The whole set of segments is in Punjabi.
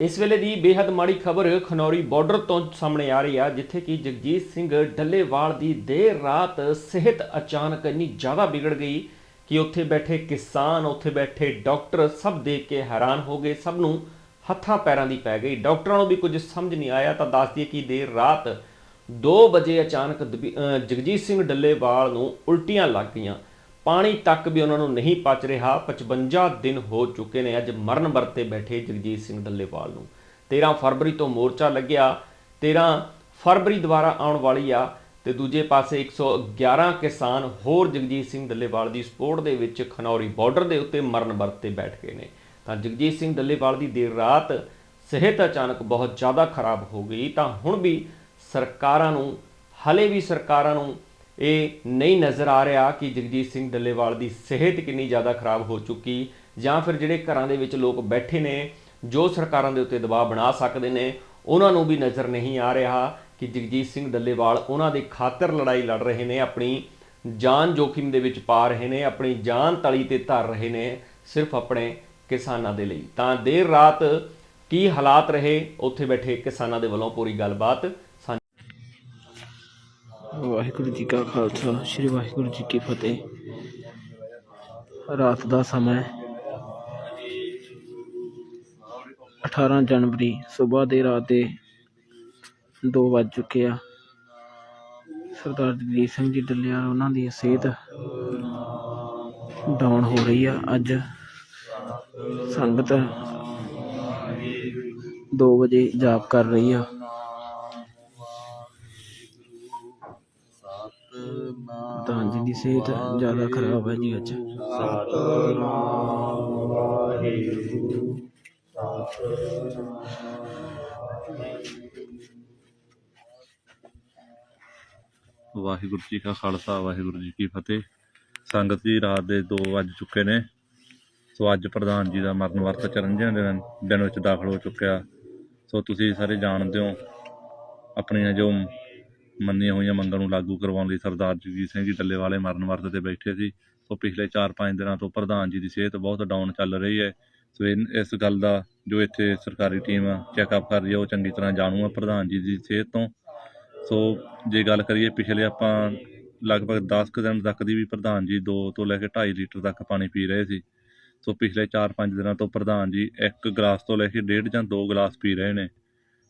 ਇਸ ਵੇਲੇ ਦੀ ਬੇहद ਮਾੜੀ ਖਬਰ ਖਨੌਰੀ ਬਾਰਡਰ ਤੋਂ ਸਾਹਮਣੇ ਆ ਰਹੀ ਆ, ਜਿੱਥੇ ਕਿ ਜਗਜੀਤ ਸਿੰਘ ਡੱਲੇਵਾਲ ਦੀ ਦੇਰ ਰਾਤ ਸਿਹਤ ਅਚਾਨਕ ਇੰਨੀ ਜ਼ਿਆਦਾ ਵਿਗੜ ਗਈ ਕਿ ਉੱਥੇ ਬੈਠੇ ਕਿਸਾਨ, ਉੱਥੇ ਬੈਠੇ ਡਾਕਟਰ ਸਭ ਦੇਖ ਕੇ ਹੈਰਾਨ ਹੋ ਗਏ, ਸਭ ਨੂੰ ਹੱਥਾਂ ਪੈਰਾਂ ਦੀ ਪੈ ਗਈ। ਡਾਕਟਰਾਂ ਨੂੰ ਵੀ ਕੁਝ ਸਮਝ ਨਹੀਂ ਆਇਆ, ਤਾਂ ਦੱਸ ਦਈਏ ਕਿ ਦੇਰ ਰਾਤ 2 ਵਜੇ ਅਚਾਨਕ ਜਗਜੀਤ ਸਿੰਘ ਡੱਲੇਵਾਲ ਨੂੰ ਉਲਟੀਆਂ ਲੱਗ ਗਈਆਂ। ਪਾਣੀ ਤੱਕ ਵੀ ਉਹਨਾਂ ਨੂੰ ਨਹੀਂ ਪਚ ਰਿਹਾ। 55 ਦਿਨ ਹੋ ਚੁੱਕੇ ਨੇ ਅੱਜ ਮਰਨ ਵਰਤੇ ਬੈਠੇ ਜਗਜੀਤ ਸਿੰਘ ਡੱਲੇਵਾਲ ਨੂੰ। 13 ਫਰਵਰੀ ਤੋਂ ਮੋਰਚਾ ਲੱਗਿਆ। 13 ਫਰਵਰੀ ਦੁਆਰਾ ਆਉਣ ਵਾਲੀ ਆ ਤੇ ਦੂਜੇ ਪਾਸੇ 111 ਕਿਸਾਨ ਹੋਰ ਜਗਜੀਤ ਸਿੰਘ ਡੱਲੇਵਾਲ ਦੀ ਸਪੋਰਟ ਦੇ ਵਿੱਚ ਖਨੌਰੀ ਬਾਰਡਰ ਦੇ ਉੱਤੇ ਮਰਨ ਵਰਤੇ ਬੈਠ ਗਏ ਨੇ। ਤਾਂ ਜਗਜੀਤ ਸਿੰਘ ਡੱਲੇਵਾਲ ਦੀ ਦੇਰ ਰਾਤ ਸਿਹਤ ਅਚਾਨਕ ਬਹੁਤ ਜ਼ਿਆਦਾ ਖਰਾਬ ਹੋ ਗਈ। ਤਾਂ ਹੁਣ ਵੀ ਸਰਕਾਰਾਂ ਨੂੰ, ਹਲੇ ਵੀ ਸਰਕਾਰਾਂ ਨੂੰ ਇਹ ਨਹੀਂ ਨਜ਼ਰ ਆ ਰਿਹਾ ਕਿ ਜਗਜੀਤ ਸਿੰਘ ਡੱਲੇਵਾਲ ਦੀ ਸਿਹਤ ਕਿੰਨੀ ਜ਼ਿਆਦਾ ਖਰਾਬ ਹੋ ਚੁੱਕੀ ਜਾਂ ਫਿਰ ਜਿਹੜੇ ਘਰਾਂ ਦੇ ਵਿੱਚ ਲੋਕ ਬੈਠੇ ਨੇ, ਜੋ ਸਰਕਾਰਾਂ ਦੇ ਉੱਤੇ ਦਬਾਅ ਬਣਾ ਸਕਦੇ ਨੇ, ਉਹਨਾਂ ਨੂੰ ਵੀ ਨਜ਼ਰ ਨਹੀਂ ਆ ਰਿਹਾ ਕਿ ਜਗਜੀਤ ਸਿੰਘ ਡੱਲੇਵਾਲ ਉਹਨਾਂ ਦੀ ਖਾਤਰ ਲੜਾਈ ਲੜ ਰਹੇ ਨੇ, ਆਪਣੀ ਜਾਨ ਜੋਖਿਮ ਦੇ ਵਿੱਚ ਪਾ ਰਹੇ ਨੇ, ਆਪਣੀ ਜਾਨ ਤਲੀ ਤੇ ਧਰ ਰਹੇ ਨੇ, ਸਿਰਫ ਆਪਣੇ ਕਿਸਾਨਾਂ ਦੇ ਲਈ। ਤਾਂ ਦੇਰ ਰਾਤ ਕੀ ਹਾਲਾਤ ਰਹੇ? ਉੱਥੇ ਬੈਠੇ ਕਿਸਾਨਾਂ ਦੇ ਵੱਲੋਂ ਪੂਰੀ ਗੱਲਬਾਤ ਵਾਹਿਗੁਰੂ ਜੀ ਕਾ ਖਾਲਸਾ, ਸ੍ਰੀ ਵਾਹਿਗੁਰੂ ਜੀ ਕੀ ਫਤਿਹ। ਰਾਤ ਦਾ ਸਮਾਂ 18 ਜਨਵਰੀ, ਸਵੇਰ ਦੇ ਰਾਤ ਦੇ 2 ਵੱਜ ਚੁੱਕੇ ਆ। ਸਰਦਾਰ ਜਗਜੀਤ ਸਿੰਘ ਜੀ ਡੱਲਿਆ, ਉਹਨਾਂ ਦੀ ਸਿਹਤ ਡਾਊਨ ਹੋ ਰਹੀ ਆ। ਅੱਜ ਸੰਗਤ 2 ਵਜੇ ਜਾਪ ਕਰ ਰਹੀ ਆ। ਤਾਂ ਜੀ ਦੀ ਸਿਹਤ ਜ਼ਿਆਦਾ ਖਰਾਬ ਹੈ ਜੀ ਅੱਜ। ਵਾਹਿਗੁਰੂ ਜੀ ਕਾ ਖਾਲਸਾ, ਵਾਹਿਗੁਰੂ ਜੀ ਕੀ ਫਤਿਹ। ਸੰਗਤ ਜੀ, ਰਾਤ ਦੇ 2 ਵੱਜ ਚੁੱਕੇ ਨੇ। ਸੋ ਅੱਜ ਪ੍ਰਧਾਨ ਜੀ ਦਾ ਮਰਨ ਵਰਤ ਚਰਨਜੀਆਂ ਦੇ ਦਿਨ ਵਿੱਚ ਦਾਖਲ ਹੋ ਚੁੱਕਿਆ। ਸੋ ਤੁਸੀਂ ਸਾਰੇ ਜਾਣਦੇ ਹੋ, ਆਪਣੀਆਂ ਜੋ ਮੰਨੀਆਂ ਹੋਈਆਂ ਮੰਗਾਂ ਨੂੰ ਲਾਗੂ ਕਰਵਾਉਣ ਲਈ ਸਰਦਾਰ ਜਗਜੀਤ ਸਿੰਘ ਜੀ ਡੱਲੇਵਾਲੇ ਮਰਨ ਵਰਤ ਤੇ ਬੈਠੇ ਸੀ। ਸੋ ਪਿਛਲੇ 4-5 ਦਿਨਾਂ ਤੋਂ ਪ੍ਰਧਾਨ ਜੀ ਦੀ ਸਿਹਤ ਬਹੁਤ ਡਾਊਨ ਚੱਲ ਰਹੀ ਹੈ। ਸੋ ਇਨ- ਇਸ ਗੱਲ ਦਾ ਜੋ ਇੱਥੇ ਸਰਕਾਰੀ ਟੀਮ ਚੈੱਕਅਪ ਕਰ ਰਹੀ ਹੈ, ਉਹ ਚੰਗੀ ਤਰ੍ਹਾਂ ਜਾਣੂ ਹੈ ਪ੍ਰਧਾਨ ਜੀ ਦੀ ਸਿਹਤ ਤੋਂ। ਸੋ ਜੇ ਗੱਲ ਕਰੀਏ ਪਿਛਲੇ ਆਪਾਂ ਲਗਭਗ 10 ਕੁ ਦਿਨ ਤੱਕ ਦੀ ਵੀ ਪ੍ਰਧਾਨ ਜੀ 2 ਤੋਂ ਲੈ ਕੇ 2.5 ਲੀਟਰ ਤੱਕ ਪਾਣੀ ਪੀ ਰਹੇ ਸੀ। ਸੋ ਪਿਛਲੇ 4-5 ਦਿਨਾਂ ਤੋਂ ਪ੍ਰਧਾਨ ਜੀ ਇੱਕ ਗਲਾਸ ਤੋਂ ਲੈ ਕੇ ਡੇਢ ਜਾਂ ਦੋ ਗਲਾਸ ਪੀ ਰਹੇ ਨੇ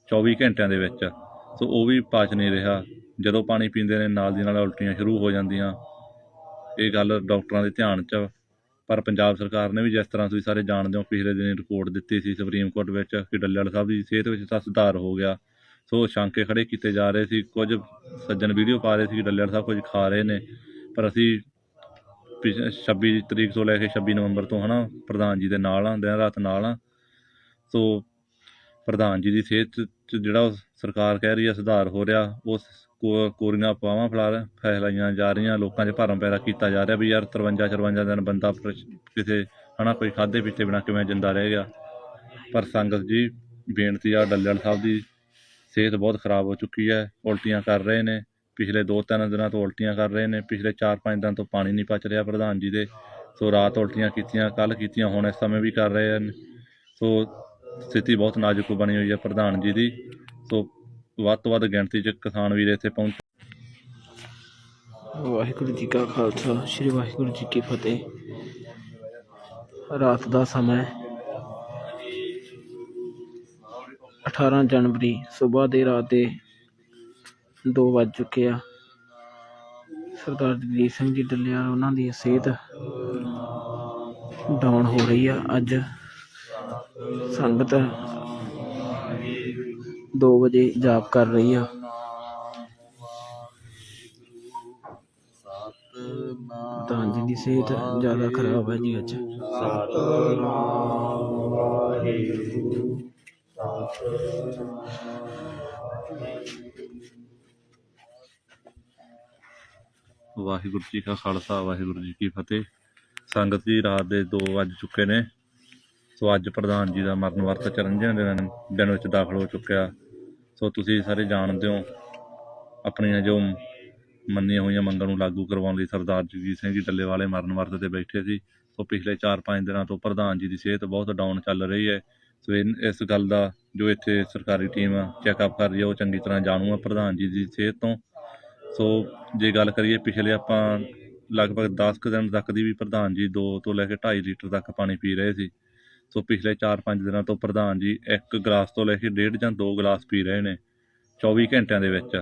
24 ਘੰਟਿਆਂ ਦੇ ਵਿੱਚ। ਸੋ ਉਹ ਵੀ ਪਾਚ ਨਹੀਂ ਰਿਹਾ। ਜਦੋਂ ਪਾਣੀ ਪੀਂਦੇ ਨੇ, ਨਾਲ ਦੀ ਨਾਲ ਉਲਟੀਆਂ ਸ਼ੁਰੂ ਹੋ ਜਾਂਦੀਆਂ। ਇਹ ਗੱਲ ਡਾਕਟਰਾਂ ਦੇ ਧਿਆਨ 'ਚ ਪਰ ਪੰਜਾਬ ਸਰਕਾਰ ਨੇ ਵੀ ਜਿਸ ਤਰ੍ਹਾਂ ਤੁਸੀਂ ਸਾਰੇ ਜਾਣਦੇ ਹੋ, ਪਿਛਲੇ ਦਿਨੀ ਰਿਪੋਰਟ ਦਿੱਤੀ ਸੀ ਸੁਪਰੀਮ ਕੋਰਟ ਵਿੱਚ ਕਿ ਡੱਲੇਵਾਲ ਸਾਹਿਬ ਦੀ ਸਿਹਤ ਵਿੱਚ ਤਾਂ ਸੁਧਾਰ ਹੋ ਗਿਆ। ਸੋ ਸ਼ੰਕੇ ਖੜੇ ਕੀਤੇ ਜਾ ਰਹੇ ਸੀ। ਕੁਝ ਸੱਜਣ ਵੀਡੀਓ ਪਾ ਰਹੇ ਸੀ ਕਿ ਡੱਲੇਵਾਲ ਸਾਹਿਬ ਕੁਝ ਖਾ ਰਹੇ ਨੇ। ਪਰ ਅਸੀਂ ਪਿਛ- 26 ਤਰੀਕ ਤੋਂ ਲੈ ਕੇ 26 ਨਵੰਬਰ ਤੋਂ ਹਨਾ, ਪ੍ਰਧਾਨ ਜੀ ਦੇ ਨਾਲ ਆ, ਦਿਨ ਰਾਤ ਨਾਲ ਆ। ਸੋ ਪ੍ਰਧਾਨ ਜੀ ਦੀ ਸਿਹਤ 'ਚ ਜਿਹੜਾ ਉਹ ਸਰਕਾਰ ਕਹਿ ਰਹੀ ਹੈ ਸੁਧਾਰ ਹੋ ਰਿਹਾ, ਉਸ ਕੋਰੀਆਂ ਅਫਵਾਹਾਂ ਫੈਲਾ ਫੈਲਾਈਆਂ ਜਾ ਰਹੀਆਂ, ਲੋਕਾਂ 'ਚ ਭਰਮ ਪੈਦਾ ਕੀਤਾ ਜਾ ਰਿਹਾ ਵੀ ਯਾਰ 53 54 ਦਿਨ ਬੰਦਾ ਪ੍ਰ- ਕਿਸੇ, ਹਨਾ, ਕੋਈ ਖਾਦੇ ਪੀਤੇ ਬਿਨਾ ਕਿਵੇਂ ਜਿੰਦਾ ਰਹਿ ਗਿਆ। ਪਰ ਸੰਗਤ ਜੀ, ਬੇਨਤੀ ਆ, ਡੱਲੇਵਾਲ ਸਾਹਿਬ ਦੀ ਸਿਹਤ ਬਹੁਤ ਖਰਾਬ ਹੋ ਚੁੱਕੀ ਹੈ, ਉਲਟੀਆਂ ਕਰ ਰਹੇ ਨੇ, ਪਿਛਲੇ 2-3 ਦਿਨਾਂ ਤੋਂ ਉਲਟੀਆਂ ਕਰ ਰਹੇ ਨੇ, ਪਿਛਲੇ 4-5 ਦਿਨ ਤੋਂ ਪਾਣੀ ਨਹੀਂ ਪਚ ਰਿਹਾ ਪ੍ਰਧਾਨ ਜੀ ਦੇ, ਸੋ ਰਾਤ ਉਲਟੀਆਂ ਕੀਤੀਆਂ ਕੱਲ ਕੀਤੀਆਂ, ਹੁਣ ਇਸ ਸਮੇਂ ਵੀ ਕਰ ਰਹੇ ਹਨ। ਸੋ ਸਥਿਤੀ ਬਹੁਤ ਨਾਜ਼ੁਕ ਬਣੀ ਹੋਈ ਹੈ ਪ੍ਰਧਾਨ ਜੀ ਦੀ। ਸੋ ਵੱਧ ਤੋਂ ਵੱਧ ਗਿਣਤੀ 'ਚ ਕਿਸਾਨ ਵੀਰ ਇੱਥੇ ਪਹੁੰਚ ਵਾਹਿਗੁਰੂ ਜੀ ਕਾ ਖਾਲਸਾ, ਸ੍ਰੀ ਵਾਹਿਗੁਰੂ ਜੀ ਕੀ ਫਤਿਹ। ਰਾਤ ਦਾ ਸਮਾਂ 18 ਜਨਵਰੀ, ਸਵੇਰ ਦੇ ਰਾਤ ਦੇ 2 ਵੱਜ ਚੁੱਕੇ ਆ। ਸਰਦਾਰ ਜਗਜੀਤ ਸਿੰਘ ਜੀ, ਡੱਲਿਆ, ਉਹਨਾਂ ਦੀ ਸਿਹਤ ਡਾਊਨ ਹੋ ਰਹੀ ਆ ਅੱਜ। ਸੰਗਤ 2 ਵਜੇ ਜਾਪ ਕਰ ਰਹੀ ਆ। ਤਾਂ ਜੀ ਦੀ ਸਿਹਤ ਜ਼ਿਆਦਾ ਖਰਾਬ ਹੈ ਜੀ ਅੱਜ। ਵਾਹਿਗੁਰੂ ਜੀ ਕਾ ਖਾਲਸਾ, ਵਾਹਿਗੁਰੂ ਜੀ ਕੀ ਫਤਿਹ। ਸੰਗਤ ਜੀ, ਰਾਤ ਦੇ 2 ਵੱਜ ਚੁੱਕੇ ਨੇ। ਸੋ ਅੱਜ ਪ੍ਰਧਾਨ ਜੀ ਦਾ ਮਰਨ ਵਰਤ ਚਰਨਜੀਆਂ ਦੇ ਦਿਨ ਦਿਨ ਵਿੱਚ ਦਾਖਲ ਹੋ ਚੁੱਕਿਆ। ਸੋ ਤੁਸੀਂ ਸਾਰੇ ਜਾਣਦੇ ਹੋ, ਆਪਣੀਆਂ ਜੋ ਮੰਨੀਆਂ ਹੋਈਆਂ ਮੰਗਾਂ ਨੂੰ ਲਾਗੂ ਕਰਵਾਉਣ ਲਈ ਸਰਦਾਰ ਜਗਜੀਤ ਸਿੰਘ ਜੀ ਡੱਲੇ ਵਾਲੇ ਮਰਨ ਵਰਤ ਤੇ ਬੈਠੇ ਸੀ। ਸੋ ਪਿਛਲੇ 4-5 ਦਿਨਾਂ ਤੋਂ ਪ੍ਰਧਾਨ ਜੀ ਦੀ ਸਿਹਤ ਬਹੁਤ ਡਾਊਨ ਚੱਲ ਰਹੀ ਹੈ। ਸੋ ਇਨ- ਇਸ ਗੱਲ ਦਾ ਜੋ ਇੱਥੇ ਸਰਕਾਰੀ ਟੀਮ ਚੈੱਕਅਪ ਕਰ ਰਹੀ ਹੈ, ਉਹ ਚੰਗੀ ਤਰ੍ਹਾਂ ਜਾਣੂ ਆ ਪ੍ਰਧਾਨ ਜੀ ਦੀ ਸਿਹਤ ਤੋਂ। ਸੋ ਜੇ ਗੱਲ ਕਰੀਏ ਪਿਛਲੇ ਆਪਾਂ ਲਗਭਗ 10 ਕੁ ਦਿਨ ਤੱਕ ਦੀ ਵੀ ਪ੍ਰਧਾਨ ਜੀ 2 ਤੋਂ ਲੈ ਕੇ 2.5 ਲੀਟਰ ਤੱਕ ਪਾਣੀ ਪੀ ਰਹੇ ਸੀ। ਸੋ ਪਿਛਲੇ 4-5 ਦਿਨਾਂ ਤੋਂ ਪ੍ਰਧਾਨ ਜੀ ਇੱਕ ਗਲਾਸ ਤੋਂ ਲੈ ਕੇ ਡੇਢ ਜਾਂ ਦੋ ਗਲਾਸ ਪੀ ਰਹੇ ਨੇ 24 ਘੰਟਿਆਂ ਦੇ ਵਿੱਚ।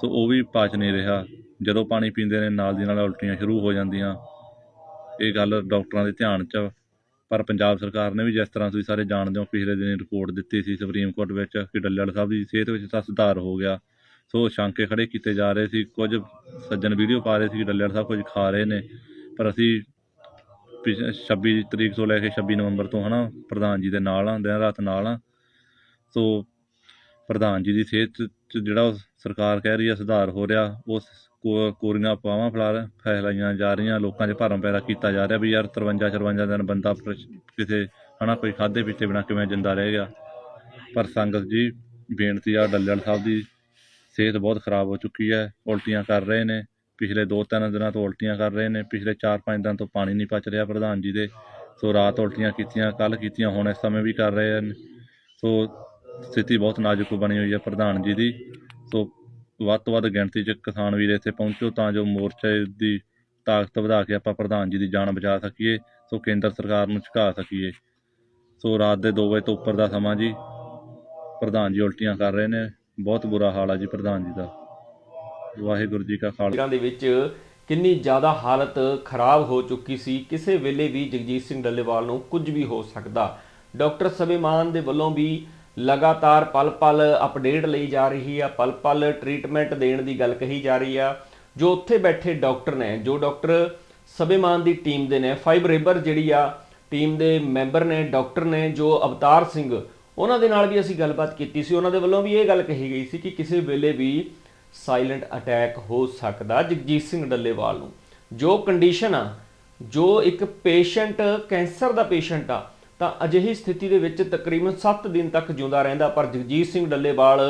ਸੋ ਉਹ ਵੀ ਪਾਚ ਨਹੀਂ ਰਿਹਾ। ਜਦੋਂ ਪਾਣੀ ਪੀਂਦੇ ਨੇ, ਨਾਲ ਦੀ ਨਾਲ ਉਲਟੀਆਂ ਸ਼ੁਰੂ ਹੋ ਜਾਂਦੀਆਂ। ਇਹ ਗੱਲ ਡਾਕਟਰਾਂ ਦੇ ਧਿਆਨ 'ਚ ਪਰ ਪੰਜਾਬ ਸਰਕਾਰ ਨੇ ਵੀ ਜਿਸ ਤਰ੍ਹਾਂ ਤੁਸੀਂ ਸਾਰੇ ਜਾਣਦੇ ਹੋ, ਪਿਛਲੇ ਦਿਨੀ ਰਿਪੋਰਟ ਦਿੱਤੀ ਸੀ ਸੁਪਰੀਮ ਕੋਰਟ ਵਿੱਚ ਕਿ ਡੱਲੇਵਾਲ ਸਾਹਿਬ ਦੀ ਸਿਹਤ ਵਿੱਚ ਤਾਂ ਸੁਧਾਰ ਹੋ ਗਿਆ। ਸੋ ਸ਼ੰਕੇ ਖੜੇ ਕੀਤੇ ਜਾ ਰਹੇ ਸੀ। ਕੁਝ ਸੱਜਣ ਵੀਡੀਓ ਪਾ ਰਹੇ ਸੀ ਕਿ ਡੱਲੇਵਾਲ ਸਾਹਿਬ ਕੁਝ ਖਾ ਰਹੇ ਨੇ। ਪਰ ਅਸੀਂ 26 ਤਰੀਕ ਤੋਂ ਲੈ ਕੇ 26 ਨਵੰਬਰ ਤੋਂ ਹਨਾ, ਪ੍ਰਧਾਨ ਜੀ ਦੇ ਨਾਲ ਆ, ਦਿਨ ਰਾਤ ਨਾਲ ਆ। ਸੋ ਪ੍ਰਧਾਨ ਜੀ ਦੀ ਸਿਹਤ 'ਚ ਜਿਹੜਾ ਉਹ ਸਰਕਾਰ ਕਹਿ ਰਹੀ ਆ, ਸੁਧਾਰ ਹੋ ਰਿਹਾ, ਉਸ ਕੋਰੀਆਂ ਪਾਵਾਂ ਫਲਾ ਫੈਲਾਈਆਂ ਜਾ ਰਹੀਆਂ, ਲੋਕਾਂ 'ਚ ਭਰਮ ਪੈਦਾ ਕੀਤਾ ਜਾ ਰਿਹਾ ਵੀ ਯਾਰ 53 54 ਦਿਨ ਬੰਦਾ ਪ੍ਰਸ਼- ਕਿਸੇ ਹਨਾ, ਕੋਈ ਖਾਦੇ ਪੀਤੇ ਬਿਨਾ ਕਿਵੇਂ ਜਿੰਦਾ ਰਹਿ ਗਿਆ। ਪਰ ਸੰਗਤ ਜੀ, ਬੇਨਤੀ ਆ, ਡੱਲੇਵਾਲ ਸਾਹਿਬ ਦੀ ਸਿਹਤ ਬਹੁਤ ਖਰਾਬ ਹੋ ਚੁੱਕੀ ਹੈ, ਉਲਟੀਆਂ ਕਰ ਰਹੇ ਨੇ। ਪਿਛਲੇ 2-3 ਦਿਨਾਂ ਤੋਂ ਉਲਟੀਆਂ ਕਰ ਰਹੇ ਨੇ, ਪਿਛਲੇ 4-5 ਦਿਨ ਤੋਂ ਪਾਣੀ ਨਹੀਂ ਪਚ ਰਿਹਾ ਪ੍ਰਧਾਨ ਜੀ ਦੇ, ਸੋ ਰਾਤ ਉਲਟੀਆਂ ਕੀਤੀਆਂ ਕੱਲ ਕੀਤੀਆਂ, ਹੁਣ ਇਸ ਸਮੇਂ ਵੀ ਕਰ ਰਹੇ ਹਨ। ਸੋ ਸਥਿਤੀ ਬਹੁਤ ਨਾਜ਼ੁਕ ਬਣੀ ਹੋਈ ਹੈ ਪ੍ਰਧਾਨ ਜੀ ਦੀ। ਸੋ ਵੱਧ ਤੋਂ ਵੱਧ ਗਿਣਤੀ 'ਚ ਕਿਸਾਨ ਵੀਰ ਇੱਥੇ ਪਹੁੰਚੋ ਤਾਂ ਜੋ ਮੋਰਚੇ ਦੀ ਤਾਕਤ ਵਧਾ ਕੇ ਆਪਾਂ ਪ੍ਰਧਾਨ ਜੀ ਦੀ ਜਾਨ ਬਚਾ ਸਕੀਏ, ਸੋ ਕੇਂਦਰ ਸਰਕਾਰ ਨੂੰ ਝੁਕਾ ਸਕੀਏ। ਸੋ ਰਾਤ ਦੇ 2 ਵਜੇ ਤੋਂ ਉੱਪਰ ਦਾ ਸਮਾਂ ਜੀ, ਪ੍ਰਧਾਨ ਜੀ ਉਲਟੀਆਂ ਕਰ ਰਹੇ ਨੇ, ਬਹੁਤ ਬੁਰਾ ਹਾਲ ਆ ਜੀ ਪ੍ਰਧਾਨ ਜੀ ਦਾ। ਵਾਹਿਗੁਰੂ ਜੀ ਕਾ ਖਾਲਸਾ। ਦੇ ਵਿੱਚ ਕਿੰਨੀ ਜ਼ਿਆਦਾ ਹਾਲਤ ਖਰਾਬ ਹੋ ਚੁੱਕੀ ਸੀ। ਕਿਸੇ ਵੇਲੇ ਵੀ ਜਗਜੀਤ ਸਿੰਘ ਡੱਲੇਵਾਲ ਨੂੰ ਕੁਝ ਵੀ ਹੋ ਸਕਦਾ। ਡਾਕਟਰ ਸਬੇਮਾਨ ਦੇ ਵੱਲੋਂ ਵੀ ਲਗਾਤਾਰ ਪਲ-ਪਲ ਅਪਡੇਟ ਲਈ ਜਾ ਰਹੀ ਆ। ਪਲ-ਪਲ ਟ੍ਰੀਟਮੈਂਟ ਦੇਣ ਦੀ ਗੱਲ ਕਹੀ ਜਾ ਰਹੀ ਆ। ਜੋ ਉੱਥੇ ਬੈਠੇ ਡਾਕਟਰ ਨੇ, ਜੋ ਡਾਕਟਰ ਸਬੇਮਾਨ ਦੀ ਟੀਮ ਦੇ ਨੇ ਫਾਈਬਰੇਬਰ ਜਿਹੜੀ ਆ, ਟੀਮ ਦੇ ਮੈਂਬਰ ਨੇ, ਡਾਕਟਰ ਨੇ, ਜੋ ਅਵਤਾਰ ਸਿੰਘ, ਉਹਨਾਂ ਦੇ ਨਾਲ ਵੀ ਅਸੀਂ ਗੱਲਬਾਤ ਕੀਤੀ ਸੀ। ਉਹਨਾਂ ਦੇ ਵੱਲੋਂ ਵੀ ਇਹ ਗੱਲ ਕਹੀ ਗਈ ਸੀ ਕਿ ਕਿਸੇ ਵੇਲੇ ਵੀ ਸਾਇਲੈਂਟ ਅਟੈਕ ਹੋ ਸਕਦਾ ਜਗਜੀਤ ਸਿੰਘ ਡੱਲੇਵਾਲ ਨੂੰ। ਜੋ ਕੰਡੀਸ਼ਨ ਆ, ਜੋ ਇੱਕ ਪੇਸ਼ੈਂਟ ਕੈਂਸਰ ਦਾ ਪੇਸ਼ੈਂਟ ਆ, ਤਾਂ ਅਜਿਹੀ ਸਥਿਤੀ ਦੇ ਵਿੱਚ ਤਕਰੀਬਨ 7 ਦਿਨ ਤੱਕ ਜਿਉਂਦਾ ਰਹਿੰਦਾ, ਪਰ ਜਗਜੀਤ ਸਿੰਘ ਡੱਲੇਵਾਲ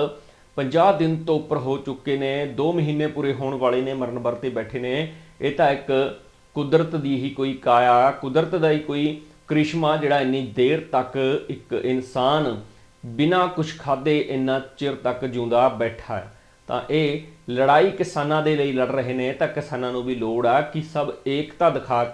50 ਦਿਨ ਤੋਂ ਉੱਪਰ ਹੋ ਚੁੱਕੇ ਨੇ 2 ਮਹੀਨੇ ਪੂਰੇ ਹੋਣ ਵਾਲੇ ਨੇ, ਮਰਨ ਵਰਤੇ ਬੈਠੇ ਨੇ। ਇਹ ਤਾਂ ਇੱਕ ਕੁਦਰਤ ਦੀ ਹੀ ਕੋਈ ਕਾਇਆ, ਕੁਦਰਤ ਦਾ ਹੀ ਕੋਈ ਕ੍ਰਿਸ਼ਮਾ ਜਿਹੜਾ ਇੰਨੀ ਦੇਰ ਤੱਕ ਇੱਕ ਇਨਸਾਨ ਬਿਨਾਂ ਕੁਝ ਖਾਦੇ ਇੰਨਾ ਚਿਰ ਤੱਕ ਜਿਉਂਦਾ ਬੈਠਾ ਹੈ। ਤਾਂ ਇਹ ਲੜਾਈ ਕਿਸਾਨਾਂ ਦੇ ਲਈ ਲੜ ਰਹੇ ਨੇ, ਤਾਂ ਕਿਸਾਨਾਂ ਨੂੰ ਵੀ ਲੋੜ ਆ ਕਿ ਸਭ ਏਕਤਾ ਦਿਖਾ